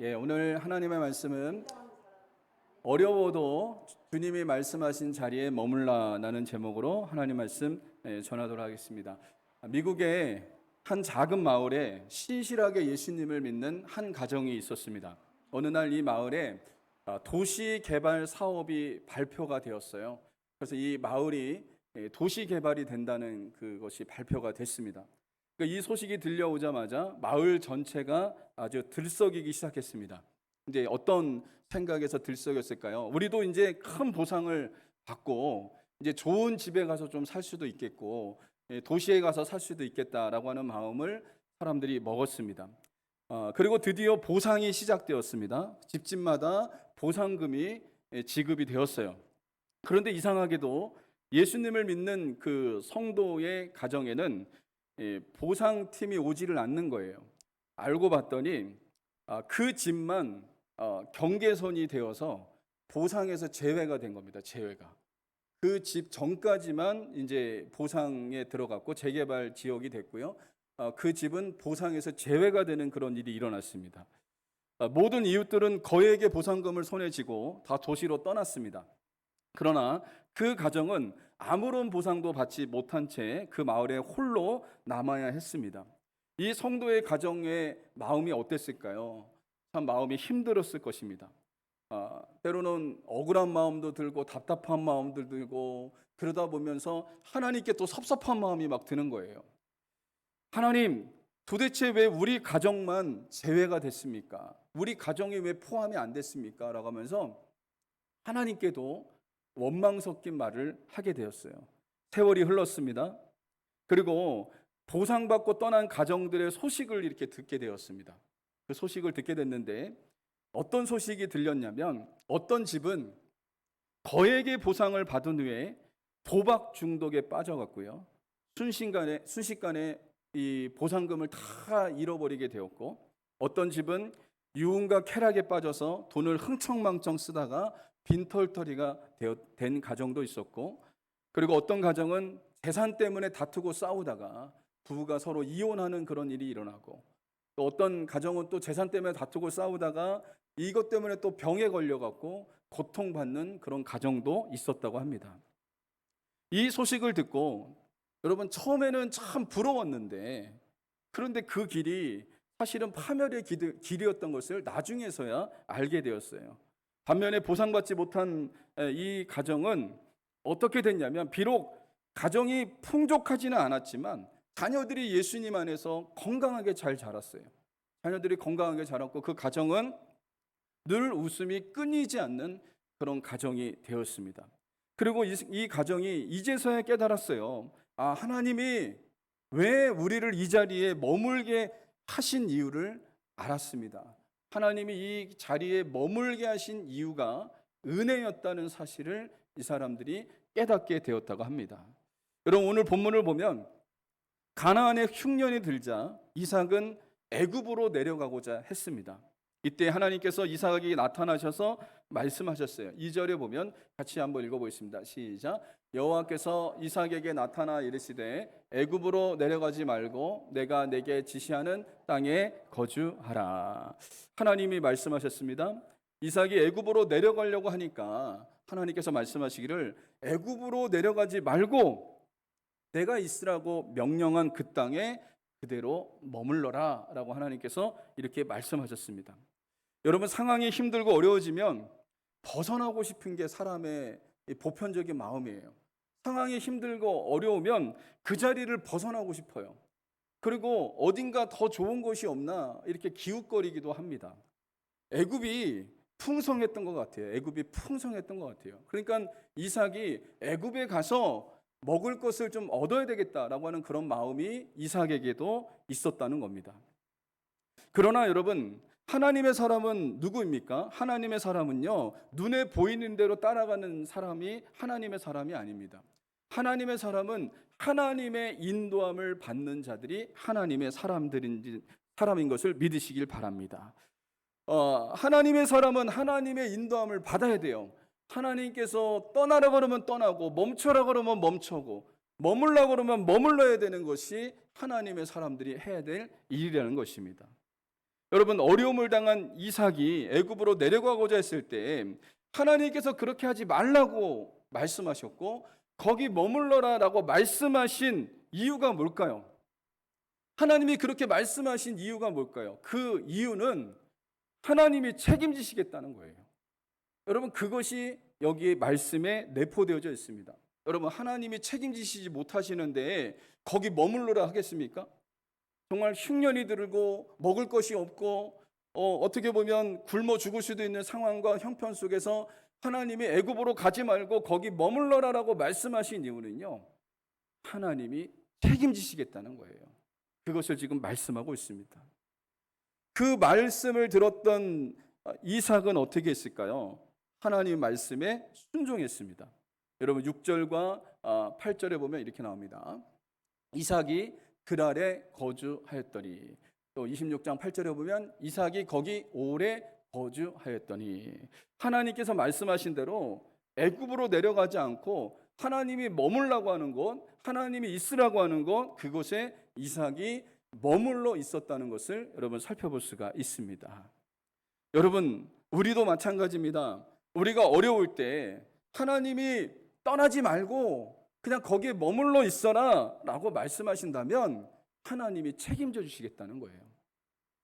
예, 오늘 하나님의 말씀은 어려워도 주님이 말씀하신 자리에 머물라라는 제목으로 하나님 말씀 예, 전하도록 하겠습니다. 미국의 한 작은 마을에 신실하게 예수님을 믿는 한 가정이 있었습니다. 어느 날 이 마을에 아, 도시 개발 사업이 발표가 되었어요. 그래서 이 마을이 예, 도시 개발이 된다는 그것이 발표가 됐습니다. 그러니까 이 소식이 들려오자마자 마을 전체가 아주 들썩이기 시작했습니다. 이제 어떤 생각에서 들썩였을까요? 우리도 이제 큰 보상을 받고 이제 좋은 집에 가서 좀 살 수도 있겠고 예, 도시에 가서 살 수도 있겠다라고 하는 마음을 사람들이 먹었습니다. 어, 그리고 드디어 보상이 시작되었습니다. 집집마다 보상금이 예, 지급이 되었어요. 그런데 이상하게도 예수님을 믿는 그 성도의 가정에는 예, 보상팀이 오지를 않는 거예요. 알고 봤더니 아, 그 집만 어, 경계선이 되어서 보상에서 제외가 된 겁니다. 제외가. 그 집 전까지만 이제 보상에 들어갔고 재개발 지역이 됐고요. 어, 그 집은 보상에서 제외가 되는 그런 일이 일어났습니다. 어, 모든 이웃들은 거액의 보상금을 손에 쥐고 다 도시로 떠났습니다. 그러나 그 가정은 아무런 보상도 받지 못한 채 그 마을에 홀로 남아야 했습니다. 이 성도의 가정의 마음이 어땠을까요? 참 마음이 힘들었을 것입니다. 아, 때로는 억울한 마음도 들고 답답한 마음도 들고 그러다 보면서 하나님께 또 섭섭한 마음이 막 드는 거예요. 하나님, 도대체 왜 우리 가정만 제외가 됐습니까? 우리 가정이 왜 포함이 안 됐습니까? 라고 하면서 하나님께도 원망 섞인 말을 하게 되었어요. 세월이 흘렀습니다. 그리고 보상받고 떠난 가정들의 소식을 이렇게 듣게 되었습니다. 그 소식을 듣게 됐는데 어떤 소식이 들렸냐면 어떤 집은 거액의 보상을 받은 후에 도박 중독에 빠져갔고요. 순식간에 순식간에 이 보상금을 다 잃어버리게 되었고 어떤 집은 유흥과 쾌락에 빠져서 돈을 흥청망청 쓰다가 빈털터리가 된 가정도 있었고 그리고 어떤 가정은 재산 때문에 다투고 싸우다가 부부가 서로 이혼하는 그런 일이 일어나고 또 어떤 가정은 또 재산 때문에 다투고 싸우다가 이것 때문에 또 병에 걸려갖고 고통받는 그런 가정도 있었다고 합니다. 이 소식을 듣고 여러분 처음에는 참 부러웠는데 그런데 그 길이 사실은 파멸의 길- 길이었던 것을 나중에서야 알게 되었어요. 반면에 보상받지 못한 이 가정은 어떻게 됐냐면 비록 가정이 풍족하지는 않았지만 자녀들이 예수님 안에서 건강하게 잘 자랐어요. 자녀들이 건강하게 자랐고 그 가정은 늘 웃음이 끊이지 않는 그런 가정이 되었습니다. 그리고 이, 이 가정이 이제서야 깨달았어요. 아, 하나님이 왜 우리를 이 자리에 머물게 하신 이유를 알았습니다. 하나님이 이 자리에 머물게 하신 이유가 은혜였다는 사실을 이 사람들이 깨닫게 되었다고 합니다. 여러분 오늘 본문을 보면 가나안의 흉년이 들자 이삭은 애굽으로 내려가고자 했습니다. 이때 하나님께서 이삭에게 나타나셔서 말씀하셨어요. 2절에 보면 같이 한번 읽어보겠습니다. 시작. 여호와께서 이삭에게 나타나 이르시되 애굽으로 내려가지 말고 내가 내게 지시하는 땅에 거주하라. 하나님이 말씀하셨습니다. 이삭이 애굽으로 내려가려고 하니까 하나님께서 말씀하시기를 애굽으로 내려가지 말고 내가 있으라고 명령한 그 땅에 그대로 머물러라 라고 하나님께서 이렇게 말씀하셨습니다. 여러분 상황이 힘들고 어려워지면 벗어나고 싶은 게 사람의 이 보편적인 마음이에요. 상황이 힘들고 어려우면 그 자리를 벗어나고 싶어요. 그리고 어딘가 더 좋은 곳이 없나 이렇게 기웃거리기도 합니다. 애굽이 풍성했던 것 같아요. 애굽이 풍성했던 것 같아요. 그러니까 이삭이 애굽에 가서 먹을 것을 좀 얻어야 되겠다라고 하는 그런 마음이 이삭에게도 있었다는 겁니다. 그러나 여러분, 하나님의 사람은 누구입니까? 하나님의 사람은요, 눈에 보이는 대로 따라가는 사람이 하나님의 사람이 아닙니다. 하나님의 사람은 하나님의 인도함을 받는 자들이 하나님의 사람들인 사람인 것을 믿으시길 바랍니다. 어, 하나님의 사람은 하나님의 인도함을 받아야 돼요. 하나님께서 떠나라 그러면 떠나고 멈춰라 그러면 멈춰고 머물라 그러면 머물러야 되는 것이 하나님의 사람들이 해야 될 일이라는 것입니다. 여러분 어려움을 당한 이삭이 애굽으로 내려가고자 했을 때 하나님께서 그렇게 하지 말라고 말씀하셨고 거기 머물러라라고 말씀하신 이유가 뭘까요? 하나님이 그렇게 말씀하신 이유가 뭘까요? 그 이유는 하나님이 책임지시겠다는 거예요. 여러분 그것이 여기 말씀에 내포되어져 있습니다. 여러분 하나님이 책임지시지 못하시는데 거기 머물러라 하겠습니까? 정말 흉년이 들고 먹을 것이 없고 어, 어떻게 보면 굶어 죽을 수도 있는 상황과 형편 속에서 하나님이 애굽으로 가지 말고 거기 머물러라라고 말씀하신 이유는요. 하나님이 책임지시겠다는 거예요. 그것을 지금 말씀하고 있습니다. 그 말씀을 들었던 이삭은 어떻게 했을까요? 하나님 말씀에 순종했습니다. 여러분 6절과 8절에 보면 이렇게 나옵니다. 이삭이 그랄에 거주하였더니 또 26장 8절에 보면 이삭이 거기 오래 거주하였더니 하나님께서 말씀하신 대로 애굽으로 내려가지 않고 하나님이 머물라고 하는 곳, 하나님이 있으라고 하는 곳, 그곳에 이삭이 머물러 있었다는 것을 여러분 살펴볼 수가 있습니다. 여러분, 우리도 마찬가지입니다. 우리가 어려울 때 하나님이 떠나지 말고 그냥 거기에 머물러 있어라 라고 말씀하신다면 하나님이 책임져 주시겠다는 거예요.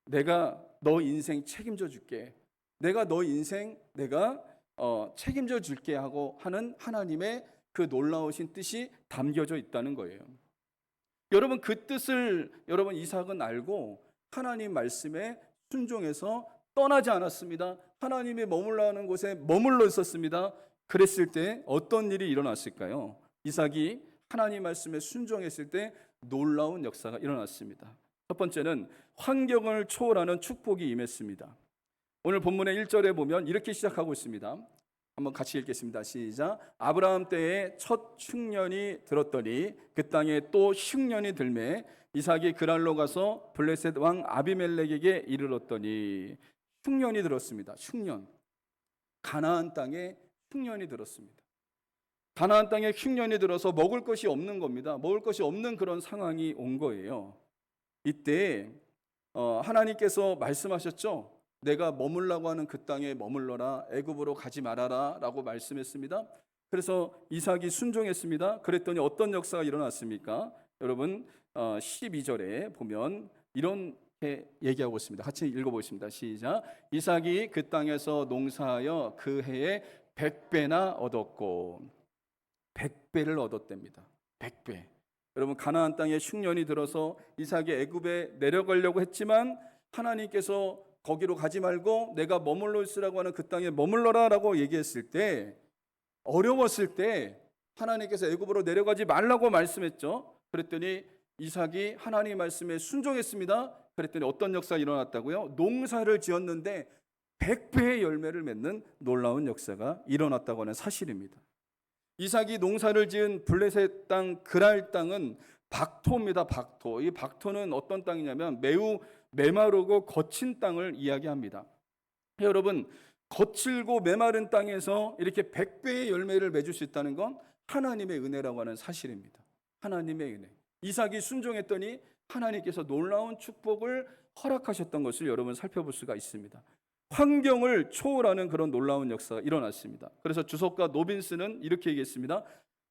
내가 너 인생 책임져 줄게. 내가 너 인생 내가 어, 책임져 줄게 하고 하는 하나님의 그 놀라우신 뜻이 담겨져 있다는 거예요. 여러분 그 뜻을 여러분 이삭은 알고 하나님 말씀에 순종해서 떠나지 않았습니다. 하나님이 머물러 하는 곳에 머물러 있었습니다. 그랬을 때 어떤 일이 일어났을까요? 이삭이 하나님 말씀에 순종했을 때 놀라운 역사가 일어났습니다. 첫 번째는 환경을 초월하는 축복이 임했습니다. 오늘 본문의 1절에 보면 이렇게 시작하고 있습니다. 한번 같이 읽겠습니다. 시작. 아브라함 때에 첫 흉년이 들었더니 그 땅에 또 흉년이 들매 이삭이 그랄로 가서 블레셋 왕 아비멜렉에게 이르렀더니 흉년이 들었습니다. 흉년. 가나안 땅에 흉년이 들었습니다. 가나안 땅에 흉년이 들어서 먹을 것이 없는 겁니다. 먹을 것이 없는 그런 상황이 온 거예요. 이때 어, 하나님께서 말씀하셨죠. 내가 머물라고 하는 그 땅에 머물러라. 애굽으로 가지 말아라라고 말씀했습니다. 그래서 이삭이 순종했습니다. 그랬더니 어떤 역사가 일어났습니까? 여러분 어, 12절에 보면 이렇게 얘기하고 있습니다. 같이 읽어보겠습니다. 시작. 이삭이 그 땅에서 농사하여 그 해에 백배나 얻었고 백배를 얻었답니다. 백배. 여러분 가나안 땅에 흉년이 들어서 이삭이 애굽에 내려가려고 했지만 하나님께서 거기로 가지 말고 내가 머물러 있으라고 하는 그 땅에 머물러라라고 얘기했을 때 어려웠을 때 하나님께서 애굽으로 내려가지 말라고 말씀했죠. 그랬더니 이삭이 하나님 말씀에 순종했습니다. 그랬더니 어떤 역사가 일어났다고요? 농사를 지었는데 백배의 열매를 맺는 놀라운 역사가 일어났다고 하는 사실입니다. 이삭이 농사를 지은 블레셋 땅 그랄 땅은 박토입니다. 박토. 이 박토는 어떤 땅이냐면 매우 메마르고 거친 땅을 이야기합니다. 여러분 거칠고 메마른 땅에서 이렇게 백배의 열매를 맺을 수 있다는 건 하나님의 은혜라고 하는 사실입니다. 하나님의 은혜. 이삭이 순종했더니 하나님께서 놀라운 축복을 허락하셨던 것을 여러분 살펴볼 수가 있습니다. 환경을 초월하는 그런 놀라운 역사가 일어났습니다. 그래서 주석가 노빈스는 이렇게 얘기했습니다.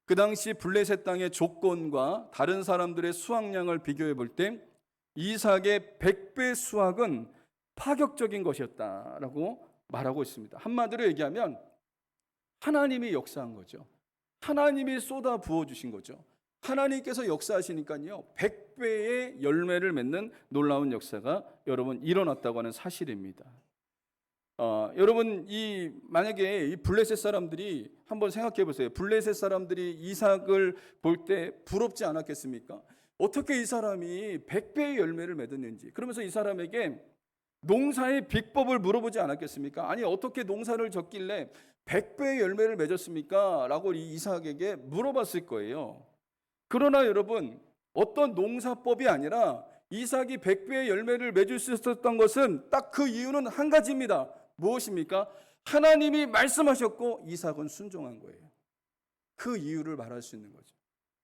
그 당시 블레셋 땅의 조건과 다른 사람들의 수확량을 비교해 볼 때 이삭의 100배 수확은 파격적인 것이었다라고 말하고 있습니다. 한마디로 얘기하면 하나님이 역사한 거죠. 하나님이 쏟아 부어 주신 거죠. 하나님께서 역사하시니까요. 100배의 열매를 맺는 놀라운 역사가 여러분 일어났다고 하는 사실입니다. 어, 여러분 이 만약에 이 블레셋 사람들이 한번 생각해 보세요. 블레셋 사람들이 이삭을 볼 때 부럽지 않았겠습니까? 어떻게 이 사람이 100배의 열매를 맺었는지. 그러면서 이 사람에게 농사의 비법을 물어보지 않았겠습니까? 아니 어떻게 농사를 졌길래 100배의 열매를 맺었습니까? 라고 이 이삭에게 물어봤을 거예요. 그러나 여러분 어떤 농사법이 아니라 이삭이 100배의 열매를 맺을 수 있었던 것은 딱 그 이유는 한 가지입니다. 무엇입니까? 하나님이 말씀하셨고 이삭은 순종한 거예요. 그 이유를 말할 수 있는 거죠.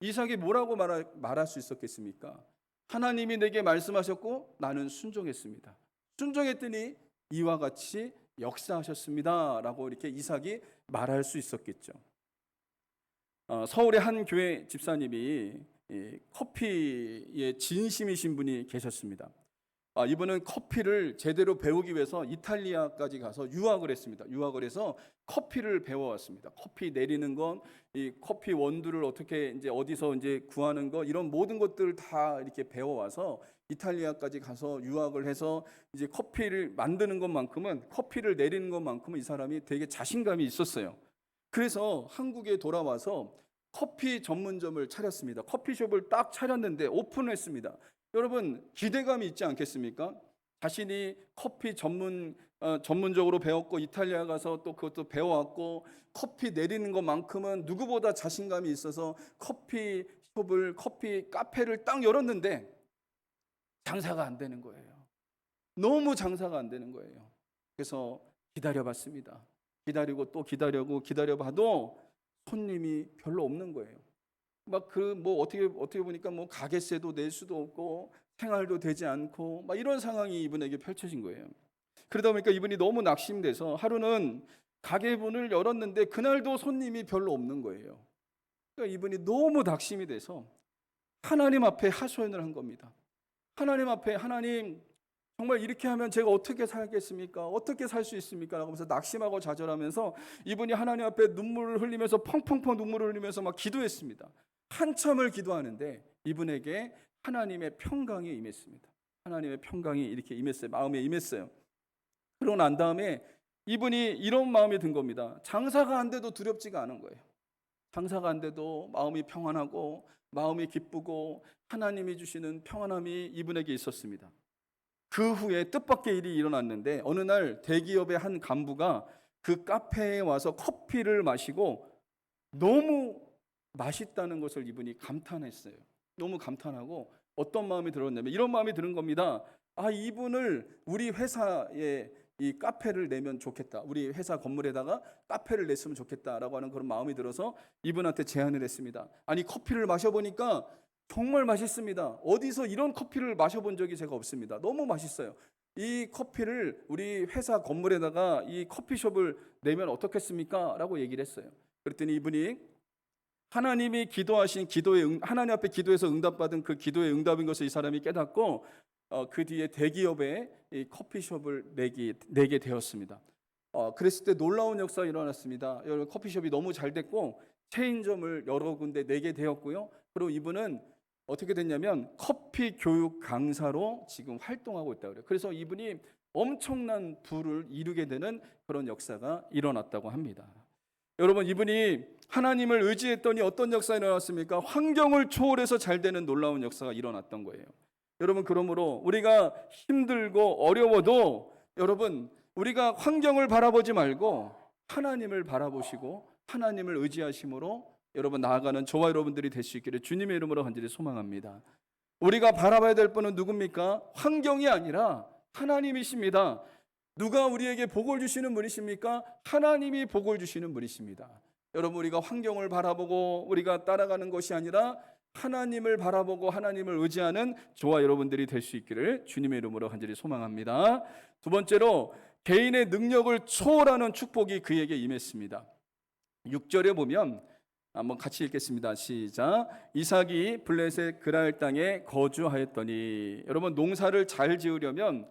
이삭이 뭐라고 말할, 말할 수 있었겠습니까? 하나님이 내게 말씀하셨고 나는 순종했습니다. 순종했더니 이와 같이 역사하셨습니다 라고 이렇게 이삭이 말할 수 있었겠죠. 어, 서울의 한 교회 집사님이 이 커피에 진심이신 분이 계셨습니다. 아, 이분은 커피를 제대로 배우기 위해서 이탈리아까지 가서 유학을 했습니다. 유학을 해서 커피를 배워왔습니다. 커피 내리는 건, 이 커피 원두를 어떻게 이제 어디서 이제 구하는 거 이런 모든 것들을 다 이렇게 배워와서 이탈리아까지 가서 유학을 해서 이제 커피를 만드는 것만큼은 커피를 내리는 것만큼은 이 사람이 되게 자신감이 있었어요. 그래서 한국에 돌아와서 커피 전문점을 차렸습니다. 커피숍을 딱 차렸는데 오픈했습니다. 여러분 기대감이 있지 않겠습니까? 자신이 커피 전문 어, 전문적으로 배웠고 이탈리아 가서 또 그것도 배워왔고 커피 내리는 것만큼은 누구보다 자신감이 있어서 커피 숍을 커피 카페를 딱 열었는데 장사가 안 되는 거예요. 너무 장사가 안 되는 거예요. 그래서 기다려봤습니다. 기다리고 또 기다려고 기다려봐도 손님이 별로 없는 거예요. 막 그 뭐 어떻게 어떻게 보니까 뭐 가게세도 낼 수도 없고 생활도 되지 않고 막 이런 상황이 이분에게 펼쳐진 거예요. 그러다 보니까 이분이 너무 낙심돼서 하루는 가게 문을 열었는데 그날도 손님이 별로 없는 거예요. 그러니까 이분이 너무 낙심이 돼서 하나님 앞에 하소연을 한 겁니다. 하나님 앞에 하나님 정말 이렇게 하면 제가 어떻게 살겠습니까? 어떻게 살 수 있습니까? 라고 하면서 낙심하고 좌절하면서 이분이 하나님 앞에 눈물을 흘리면서 펑펑펑 눈물을 흘리면서 막 기도했습니다. 한참을 기도하는데 이분에게 하나님의 평강이 임했습니다. 하나님의 평강이 이렇게 임했어요. 마음에 임했어요. 그러고 난 다음에 이분이 이런 마음이 든 겁니다. 장사가 안 돼도 두렵지가 않은 거예요. 장사가 안 돼도 마음이 평안하고 마음이 기쁘고 하나님이 주시는 평안함이 이분에게 있었습니다. 그 후에 뜻밖의 일이 일어났는데 어느 날 대기업의 한 간부가 그 카페에 와서 커피를 마시고 너무 맛있다는 것을 이분이 감탄했어요. 너무 감탄하고 어떤 마음이 들었냐면 이런 마음이 드는 겁니다. 아, 이분을 우리 회사에 이 카페를 내면 좋겠다. 우리 회사 건물에다가 카페를 냈으면 좋겠다라고 하는 그런 마음이 들어서 이분한테 제안을 했습니다. 아니, 커피를 마셔보니까 정말 맛있습니다. 어디서 이런 커피를 마셔본 적이 제가 없습니다. 너무 맛있어요. 이 커피를 우리 회사 건물에다가 이 커피숍을 내면 어떻겠습니까? 라고 얘기를 했어요. 그랬더니 이분이 하나님이 기도하신 기도의 응, 하나님 앞에 기도해서 응답받은 그 기도의 응답인 것을 이 사람이 깨닫고 어, 그 뒤에 대기업에 이 커피숍을 내기, 내게 되었습니다. 어, 그랬을 때 놀라운 역사가 일어났습니다. 여러분 커피숍이 너무 잘 됐고 체인점을 여러 군데 내게 되었고요. 그리고 이분은 어떻게 됐냐면 커피 교육 강사로 지금 활동하고 있다 그래요. 그래서 이분이 엄청난 부를 이루게 되는 그런 역사가 일어났다고 합니다. 여러분 이분이 하나님을 의지했더니 어떤 역사가 일어났습니까? 환경을 초월해서 잘 되는 놀라운 역사가 일어났던 거예요. 여러분 그러므로 우리가 힘들고 어려워도 여러분 우리가 환경을 바라보지 말고 하나님을 바라보시고 하나님을 의지하심으로 여러분 나아가는 저와 여러분들이 될 수 있기를 주님의 이름으로 간절히 소망합니다. 우리가 바라봐야 될 분은 누굽니까? 환경이 아니라 하나님이십니다. 누가 우리에게 복을 주시는 분이십니까? 하나님이 복을 주시는 분이십니다. 여러분 우리가 환경을 바라보고 우리가 따라가는 것이 아니라 하나님을 바라보고 하나님을 의지하는 저와 여러분들이 될 수 있기를 주님의 이름으로 간절히 소망합니다. 두 번째로 개인의 능력을 초월하는 축복이 그에게 임했습니다. 6절에 보면 한번 같이 읽겠습니다. 시작. 이삭이 블레셋 그랄 땅에 거주하였더니 여러분 농사를 잘 지으려면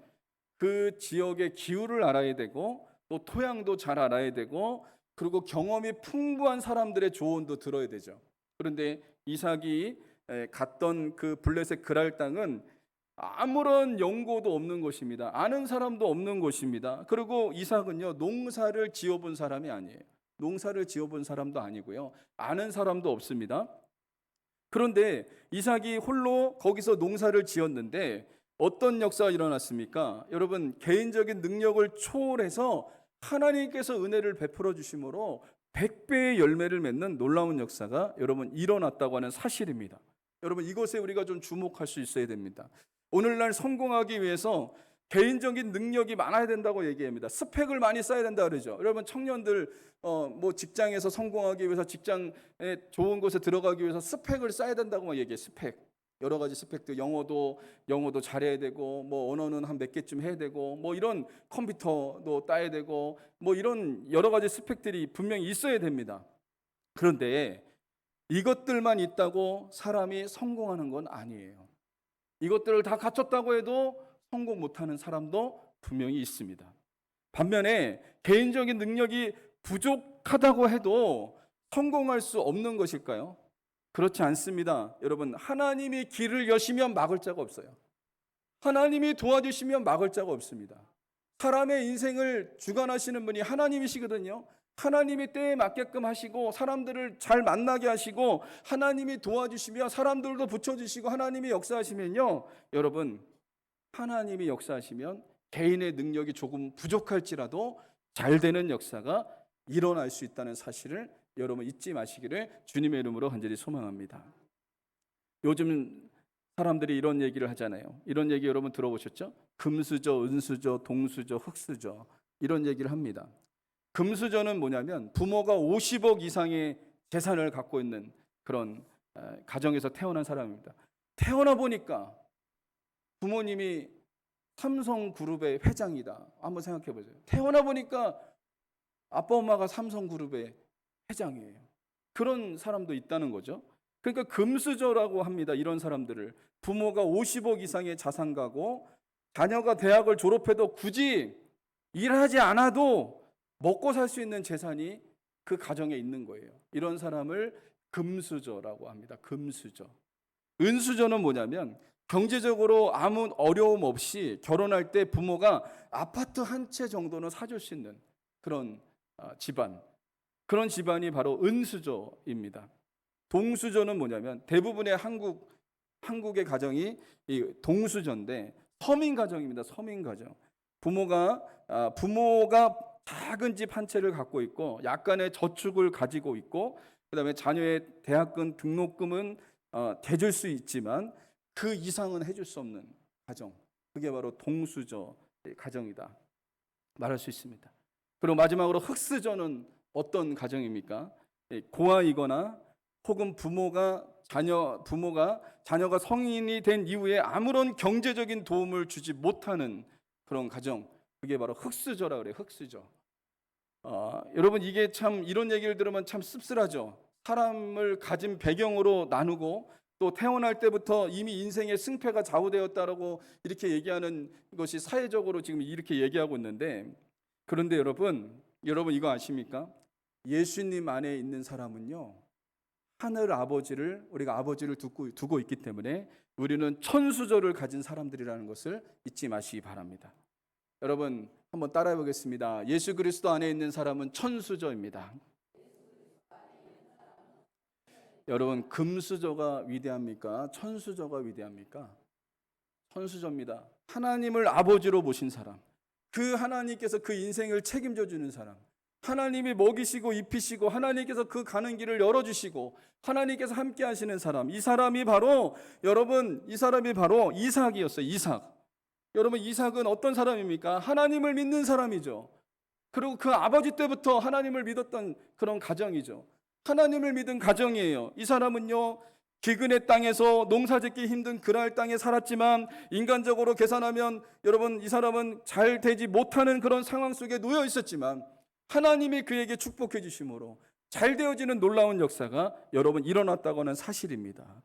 그 지역의 기후를 알아야 되고 또 토양도 잘 알아야 되고 그리고 경험이 풍부한 사람들의 조언도 들어야 되죠. 그런데 이삭이 에, 갔던 그 블레셋 그랄 땅은 아무런 연고도 없는 곳입니다. 아는 사람도 없는 곳입니다. 그리고 이삭은요 농사를 지어본 사람이 아니에요. 농사를 지어본 사람도 아니고요. 아는 사람도 없습니다. 그런데 이삭이 홀로 거기서 농사를 지었는데 어떤 역사가 일어났습니까? 여러분 개인적인 능력을 초월해서 하나님께서 은혜를 베풀어 주심으로 100배의 열매를 맺는 놀라운 역사가 여러분 일어났다고 하는 사실입니다. 여러분 이것에 우리가 좀 주목할 수 있어야 됩니다. 오늘날 성공하기 위해서 개인적인 능력이 많아야 된다고 얘기합니다. 스펙을 많이 쌓아야 된다 그러죠. 여러분 청년들 어 뭐 직장에서 성공하기 위해서 직장에 좋은 곳에 들어가기 위해서 스펙을 쌓아야 된다고 막 얘기해. 스펙. 여러 가지 스펙들 영어도 영어도 잘해야 되고 뭐 언어는 한 몇 개쯤 해야 되고 뭐 이런 컴퓨터도 따야 되고 뭐 이런 여러 가지 스펙들이 분명히 있어야 됩니다. 그런데 이것들만 있다고 사람이 성공하는 건 아니에요. 이것들을 다 갖췄다고 해도 성공 못하는 사람도 분명히 있습니다. 반면에 개인적인 능력이 부족하다고 해도 성공할 수 없는 것일까요? 그렇지 않습니다. 여러분, 하나님이 길을 여시면 막을 자가 없어요. 하나님이 도와주시면 막을 자가 없습니다. 사람의 인생을 주관하시는 분이 하나님이시거든요. 하나님이 때에 맞게끔 하시고 사람들을 잘 만나게 하시고 하나님이 도와주시며 사람들도 붙여주시고 하나님이 역사하시면요. 여러분, 하나님이 역사하시면 개인의 능력이 조금 부족할지라도 잘 되는 역사가 일어날 수 있다는 사실을 여러분 잊지 마시기를 주님의 이름으로 간절히 소망합니다. 요즘 사람들이 이런 얘기를 하잖아요. 이런 얘기 여러분 들어보셨죠? 금수저, 은수저, 동수저, 흑수저 이런 얘기를 합니다. 금수저는 뭐냐면 부모가 50억 이상의 재산을 갖고 있는 그런 에, 가정에서 태어난 사람입니다. 태어나 보니까 부모님이 삼성그룹의 회장이다. 한번 생각해 보세요. 태어나 보니까 아빠 엄마가 삼성그룹의 회장이에요. 그런 사람도 있다는 거죠. 그러니까 금수저라고 합니다. 이런 사람들을 부모가 50억 이상의 자산 가고 자녀가 대학을 졸업해도 굳이 일하지 않아도 먹고 살 수 있는 재산이 그 가정에 있는 거예요. 이런 사람을 금수저라고 합니다. 금수저. 은수저는 뭐냐면 경제적으로 아무 어려움 없이 결혼할 때 부모가 아파트 한 채 정도는 사줄 수 있는 그런 아, 집안. 그런 집안이 바로 은수저입니다. 동수저는 뭐냐면 대부분의 한국 한국의 가정이 이 동수저인데 서민 가정입니다. 서민 가정. 부모가 아, 부모가 작은 집 한 채를 갖고 있고 약간의 저축을 가지고 있고 그다음에 자녀의 대학금 등록금은 어, 대줄 수 있지만 그 이상은 해줄 수 없는 가정. 그게 바로 동수저 가정이다. 말할 수 있습니다. 그리고 마지막으로 흑수저는 어떤 가정입니까? 예, 고아이거나 혹은 부모가 자녀 부모가 자녀가 성인이 된 이후에 아무런 경제적인 도움을 주지 못하는 그런 가정. 그게 바로 흑수저라 그래요. 흑수저. 어, 여러분 이게 참 이런 얘기를 들으면 참 씁쓸하죠. 사람을 가진 배경으로 나누고 또 태어날 때부터 이미 인생의 승패가 좌우되었다라고 이렇게 얘기하는 것이 사회적으로 지금 이렇게 얘기하고 있는데 그런데 여러분 여러분 이거 아십니까? 예수님 안에 있는 사람은요 하늘 아버지를 우리가 아버지를 두고, 두고 있기 때문에 우리는 천수저를 가진 사람들이라는 것을 잊지 마시기 바랍니다. 여러분 한번 따라해 보겠습니다. 예수 그리스도 안에 있는 사람은 천수저입니다. 여러분 금수저가 위대합니까? 천수저가 위대합니까? 천수저입니다. 하나님을 아버지로 모신 사람. 그 하나님께서 그 인생을 책임져 주는 사람. 하나님이 먹이시고 입히시고 하나님께서 그 가는 길을 열어 주시고 하나님께서 함께 하시는 사람. 이 사람이 바로 여러분 이 사람이 바로 이삭이었어요. 이삭. 여러분 이삭은 어떤 사람입니까? 하나님을 믿는 사람이죠. 그리고 그 아버지 때부터 하나님을 믿었던 그런 가정이죠. 하나님을 믿은 가정이에요. 이 사람은요, 기근의 땅에서 농사 짓기 힘든 그랄 땅에 살았지만 인간적으로 계산하면 여러분 이 사람은 잘 되지 못하는 그런 상황 속에 놓여 있었지만 하나님이 그에게 축복해 주심으로 잘 되어지는 놀라운 역사가 여러분 일어났다고 하는 사실입니다.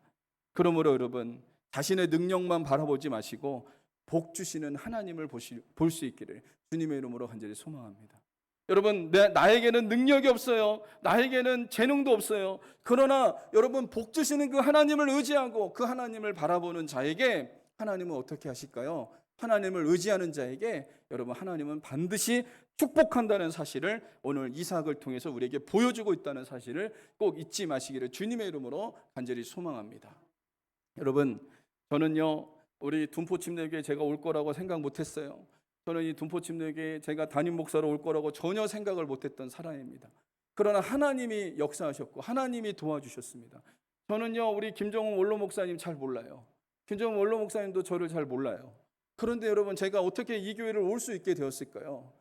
그러므로 여러분 자신의 능력만 바라보지 마시고 복 주시는 하나님을 볼 수 있기를 주님의 이름으로 간절히 소망합니다. 여러분, 내, 나에게는 능력이 없어요. 나에게는 재능도 없어요. 그러나 여러분, 복 주시는 그 하나님을 의지하고 그 하나님을 바라보는 자에게 하나님은 어떻게 하실까요? 하나님을 의지하는 자에게 여러분, 하나님은 반드시 축복한다는 사실을 오늘 이삭을 통해서 우리에게 보여주고 있다는 사실을 꼭 잊지 마시기를 주님의 이름으로 간절히 소망합니다. 여러분, 저는요, 우리 둔포침례교에 제가 올 거라고 생각 못 했어요. 저는 이 둔포침례교에 제가 담임 목사로 올 거라고 전혀 생각을 못 했던 사람입니다. 그러나 하나님이 역사하셨고 하나님이 도와주셨습니다. 저는요 우리 김정은 원로 목사님 잘 몰라요. 김정은 원로 목사님도 저를 잘 몰라요. 그런데 여러분 제가 어떻게 이 교회를 올 수 있게 되었을까요?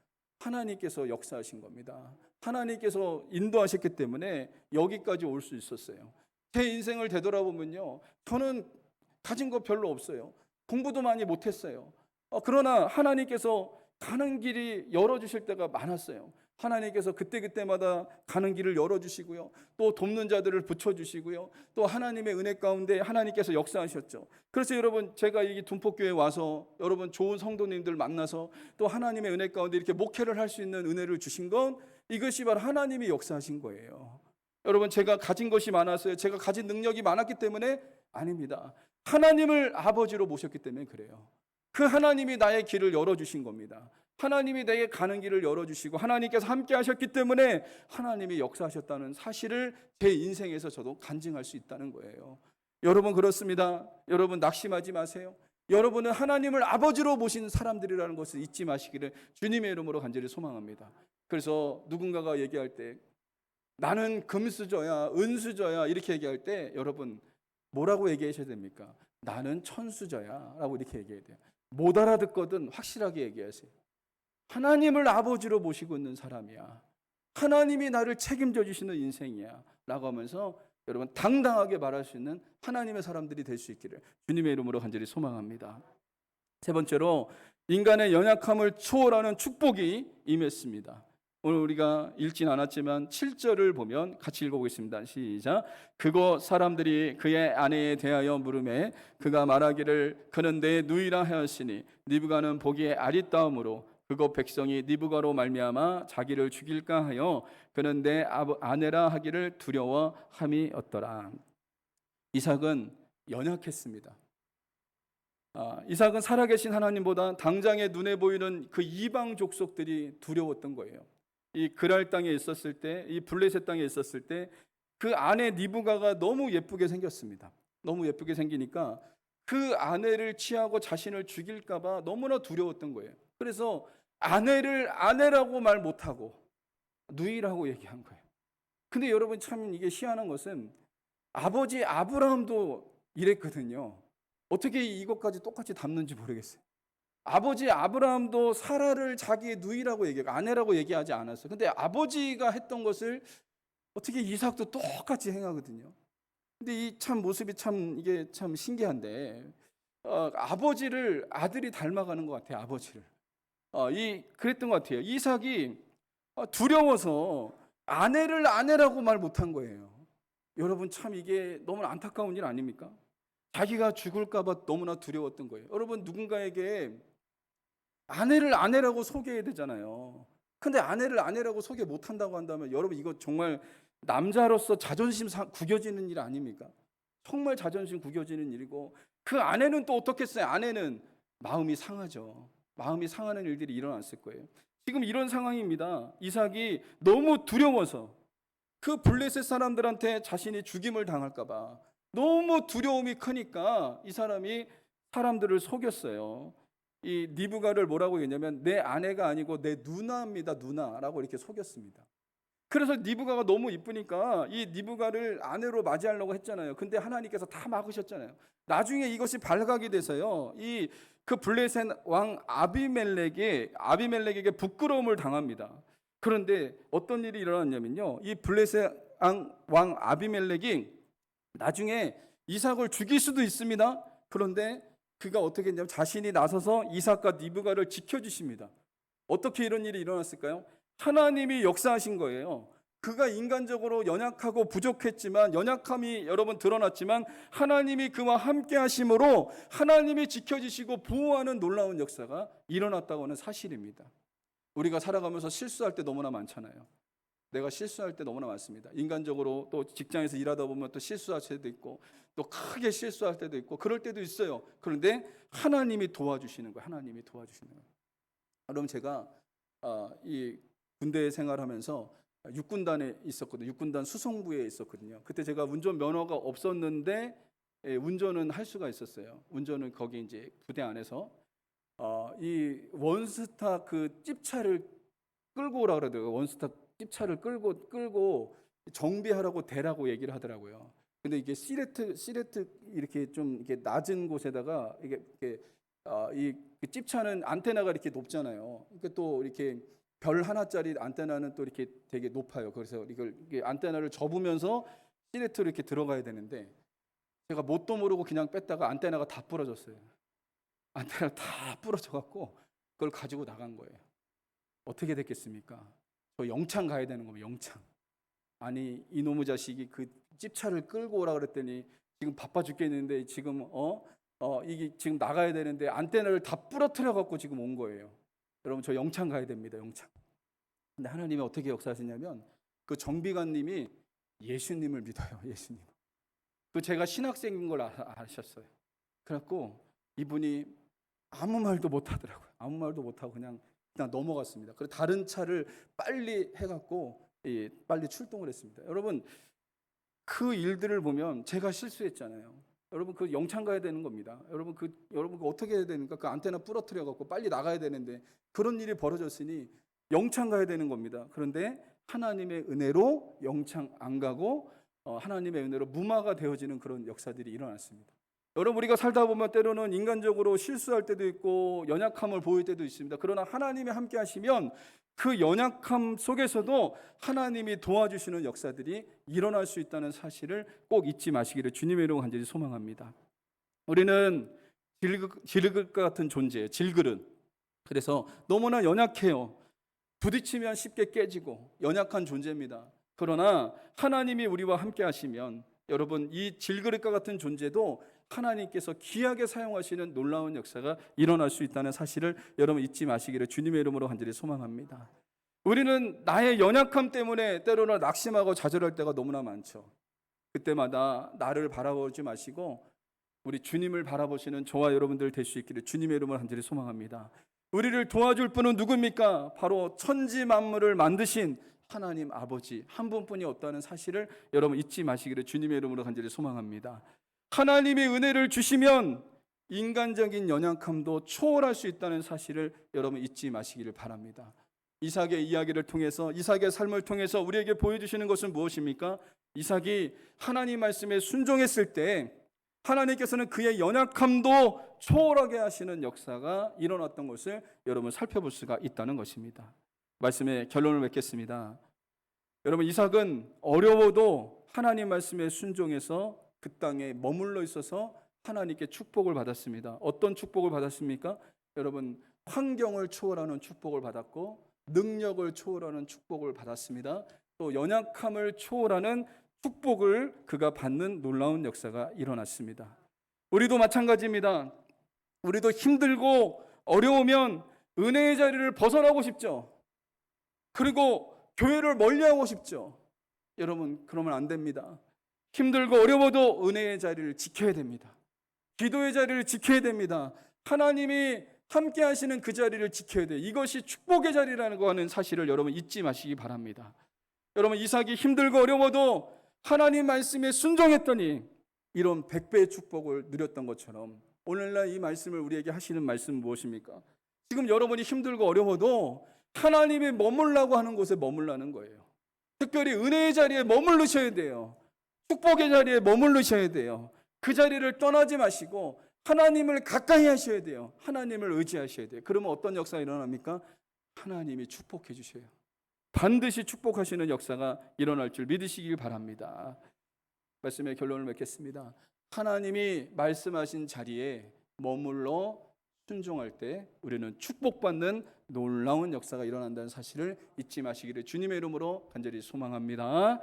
하나님께서 역사하신 겁니다. 하나님께서 인도하셨기 때문에 여기까지 올 수 있었어요. 제 인생을 되돌아보면요. 저는 가진 거 별로 없어요. 공부도 많이 못했어요. 어, 그러나 하나님께서 가는 길이 열어주실 때가 많았어요. 하나님께서 그때그때마다 가는 길을 열어주시고요. 또 돕는 자들을 붙여주시고요. 또 하나님의 은혜 가운데 하나님께서 역사하셨죠. 그래서 여러분 제가 이 둔포교회 와서 여러분 좋은 성도님들 만나서 또 하나님의 은혜 가운데 이렇게 목회를 할 수 있는 은혜를 주신 건 이것이 바로 하나님이 역사하신 거예요. 여러분 제가 가진 것이 많았어요. 제가 가진 능력이 많았기 때문에 아닙니다. 하나님을 아버지로 모셨기 때문에 그래요. 그 하나님이 나의 길을 열어주신 겁니다. 하나님이 내게 가는 길을 열어주시고 하나님께서 함께 하셨기 때문에 하나님이 역사하셨다는 사실을 제 인생에서 저도 간증할 수 있다는 거예요. 여러분 그렇습니다. 여러분 낙심하지 마세요. 여러분은 하나님을 아버지로 모신 사람들이라는 것을 잊지 마시기를 주님의 이름으로 간절히 소망합니다. 그래서 누군가가 얘기할 때 나는 금수저야, 은수저야 이렇게 얘기할 때 여러분 뭐라고 얘기하셔야 됩니까? 나는 천수저야라고 이렇게 얘기해야 돼요. 못 알아듣거든 확실하게 얘기하세요. 하나님을 아버지로 모시고 있는 사람이야. 하나님이 나를 책임져 주시는 인생이야. 라고 하면서 여러분 당당하게 말할 수 있는 하나님의 사람들이 될 수 있기를 주님의 이름으로 간절히 소망합니다. 세 번째로 인간의 연약함을 초월하는 축복이 임했습니다. 오늘 우리가 읽진 않았지만 7절을 보면 같이 읽어보겠습니다. 시작. 그거 사람들이 그의 아내에 대하여 물음에 그가 말하기를 그는 내 누이라 하였으니 니브가는 보기에 아리따움으로 그거 백성이 니브가로 말미암아 자기를 죽일까 하여 그는 내 아내라 하기를 두려워함이었더라. 이삭은 연약했습니다. 아, 이삭은 살아계신 하나님보다 당장에 눈에 보이는 그 이방 족속들이 두려웠던 거예요. 이 그랄 땅에 있었을 때, 이 블레셋 땅에 있었을 때, 그 아내 니부가가 너무 예쁘게 생겼습니다. 너무 예쁘게 생기니까 그 아내를 취하고 자신을 죽일까봐 너무나 두려웠던 거예요. 그래서 아내를 아내라고 말 못하고 누이라고 얘기한 거예요. 근데 여러분 참 이게 희한한 것은 아버지 아브라함도 이랬거든요. 어떻게 이것까지 똑같이 담는지 모르겠어요. 아버지 아브라함도 사라를 자기의 누이라고 얘기하고 아내라고 얘기하지 않았어요. 근데 아버지가 했던 것을 어떻게 이삭도 똑같이 행하거든요. 근데 이 참 모습이 참 이게 참 신기한데 어, 아버지를 아들이 닮아가는 것 같아요. 아버지를. 어, 이 그랬던 것 같아요. 이삭이 어, 두려워서 아내를 아내라고 말 못한 거예요. 여러분 참 이게 너무 안타까운 일 아닙니까? 자기가 죽을까봐 너무나 두려웠던 거예요. 여러분 누군가에게 아내를 아내라고 소개해야 되잖아요. 근데 아내를 아내라고 소개 못한다고 한다면 여러분 이거 정말 남자로서 자존심 상- 구겨지는 일 아닙니까? 정말 자존심 구겨지는 일이고 그 아내는 또 어떻겠어요? 아내는 마음이 상하죠. 마음이 상하는 일들이 일어났을 거예요. 지금 이런 상황입니다. 이삭이 너무 두려워서 그 블레셋 사람들한테 자신이 죽임을 당할까봐 너무 두려움이 크니까 이 사람이 사람들을 속였어요. 이 니부가를 뭐라고 했냐면 내 아내가 아니고 내 누나입니다, 누나라고 이렇게 속였습니다. 그래서 니부가가 너무 이쁘니까 이 니부가를 아내로 맞이하려고 했잖아요. 근데 하나님께서 다 막으셨잖아요. 나중에 이것이 발각이 돼서요. 이 그 블레셋 왕 아비멜렉이 아비멜렉에게 부끄러움을 당합니다. 그런데 어떤 일이 일어났냐면요. 이 블레셋 왕, 왕 아비멜렉이 나중에 이삭을 죽일 수도 있습니다. 그런데 그가 어떻게 했냐면 자신이 나서서 이삭과 니브가를 지켜주십니다. 어떻게 이런 일이 일어났을까요? 하나님이 역사하신 거예요. 그가 인간적으로 연약하고 부족했지만 연약함이 여러분 드러났지만 하나님이 그와 함께 하심으로 하나님이 지켜주시고 보호하는 놀라운 역사가 일어났다고 하는 사실입니다. 우리가 살아가면서 실수할 때 너무나 많잖아요. 내가 실수할 때 너무나 많습니다. 인간적으로 또 직장에서 일하다 보면 또 실수할 때도 있고 또 크게 실수할 때도 있고 그럴 때도 있어요. 그런데 하나님이 도와주시는 거예요. 하나님이 도와주시는 거예요. 여러분 제가 아, 이 군대 생활하면서 육군단에 있었거든요. 육군단 수송부에 있었거든요. 그때 제가 운전 면허가 없었는데 예, 운전은 할 수가 있었어요. 운전은 거기 이제 부대 안에서 어, 이 원스타 그 찝차를 끌고 오라 그러더라고요. 원스타 찝차를 끌고 끌고 정비하라고 대라고 얘기를 하더라고요. 근데 이게 시레트 시레트 이렇게 좀 이렇게 낮은 곳에다가 이게 이렇게 어, 이그 찝차는 안테나가 이렇게 높잖아요. 그러니까 또 이렇게 별 하나짜리 안테나는 또 이렇게 되게 높아요. 그래서 이걸 안테나를 접으면서 시레트로 이렇게 들어가야 되는데 제가 뭣도 모르고 그냥 뺐다가 안테나가 다 부러졌어요. 안테나 다 부러져 갖고 그걸 가지고 나간 거예요. 어떻게 됐겠습니까? 저 영창 가야 되는 겁니다. 영창. 아니 이놈의 자식이 그 찝차를 끌고 오라 그랬더니 지금 바빠 죽겠는데 지금 어? 어 이게 지금 나가야 되는데 안테나를 다 부러뜨려 갖고 지금 온 거예요. 여러분 저 영창 가야 됩니다. 영창. 근데 하나님이 어떻게 역사하시냐면 그 정비관님이 예수님을 믿어요. 예수님. 그 제가 신학생인 걸 아- 아셨어요. 그래갖고 이분이 아무 말도 못 하더라고요. 아무 말도 못 하고 그냥 그냥 넘어갔습니다. 그리고 다른 차를 빨리 해갖고 예, 빨리 출동을 했습니다. 여러분 그 일들을 보면 제가 실수했잖아요. 여러분 그 영창 가야 되는 겁니다. 여러분 그 여러분 그 어떻게 해야 되니까 그 안테나 부러뜨려 갖고 빨리 나가야 되는데 그런 일이 벌어졌으니 영창 가야 되는 겁니다. 그런데 하나님의 은혜로 영창 안 가고 어, 하나님의 은혜로 무마가 되어지는 그런 역사들이 일어났습니다. 여러분 우리가 살다 보면 때로는 인간적으로 실수할 때도 있고 연약함을 보일 때도 있습니다. 그러나 하나님이 함께 하시면 그 연약함 속에서도 하나님이 도와주시는 역사들이 일어날 수 있다는 사실을 꼭 잊지 마시기를 주님의 이름으로 간절히 소망합니다. 우리는 질그, 질그릇 같은 존재예요. 질그릇. 그래서 너무나 연약해요. 부딪히면 쉽게 깨지고 연약한 존재입니다. 그러나 하나님이 우리와 함께 하시면 여러분 이 질그릇과 같은 존재도 하나님께서 귀하게 사용하시는 놀라운 역사가 일어날 수 있다는 사실을 여러분 잊지 마시기를 주님의 이름으로 간절히 소망합니다. 우리는 나의 연약함 때문에 때로는 낙심하고 좌절할 때가 너무나 많죠. 그때마다 나를 바라보지 마시고 우리 주님을 바라보시는 저와 여러분들 될 수 있기를 주님의 이름으로 간절히 소망합니다. 우리를 도와줄 분은 누굽니까? 바로 천지 만물을 만드신 하나님 아버지 한 분뿐이 없다는 사실을 여러분 잊지 마시기를 주님의 이름으로 간절히 소망합니다. 하나님의 은혜를 주시면 인간적인 연약함도 초월할 수 있다는 사실을 여러분 잊지 마시기를 바랍니다. 이삭의 이야기를 통해서 이삭의 삶을 통해서 우리에게 보여주시는 것은 무엇입니까? 이삭이 하나님 말씀에 순종했을 때 하나님께서는 그의 연약함도 초월하게 하시는 역사가 일어났던 것을 여러분 살펴볼 수가 있다는 것입니다. 말씀의 결론을 맺겠습니다. 여러분 이삭은 어려워도 하나님 말씀에 순종해서 그 땅에 머물러 있어서 하나님께 축복을 받았습니다. 어떤 축복을 받았습니까? 여러분 환경을 초월하는 축복을 받았고 능력을 초월하는 축복을 받았습니다. 또 연약함을 초월하는 축복을 그가 받는 놀라운 역사가 일어났습니다. 우리도 마찬가지입니다. 우리도 힘들고 어려우면 은혜의 자리를 벗어나고 싶죠. 그리고 교회를 멀리하고 싶죠. 여러분 그러면 안 됩니다. 힘들고 어려워도 은혜의 자리를 지켜야 됩니다. 기도의 자리를 지켜야 됩니다. 하나님이 함께 하시는 그 자리를 지켜야 돼요. 이것이 축복의 자리라는 거 하는 사실을 여러분 잊지 마시기 바랍니다. 여러분 이삭이 힘들고 어려워도 하나님 말씀에 순종했더니 이런 백배의 축복을 누렸던 것처럼 오늘날 이 말씀을 우리에게 하시는 말씀은 무엇입니까? 지금 여러분이 힘들고 어려워도 하나님이 머물라고 하는 곳에 머물라는 거예요. 특별히 은혜의 자리에 머물르셔야 돼요. 축복의 자리에 머물르셔야 돼요. 그 자리를 떠나지 마시고 하나님을 가까이 하셔야 돼요. 하나님을 의지하셔야 돼요. 그러면 어떤 역사가 일어납니까? 하나님이 축복해 주셔요. 반드시 축복하시는 역사가 일어날 줄 믿으시길 바랍니다. 말씀의 결론을 맺겠습니다. 하나님이 말씀하신 자리에 머물러 순종할 때 우리는 축복받는 놀라운 역사가 일어난다는 사실을 잊지 마시기를 주님의 이름으로 간절히 소망합니다.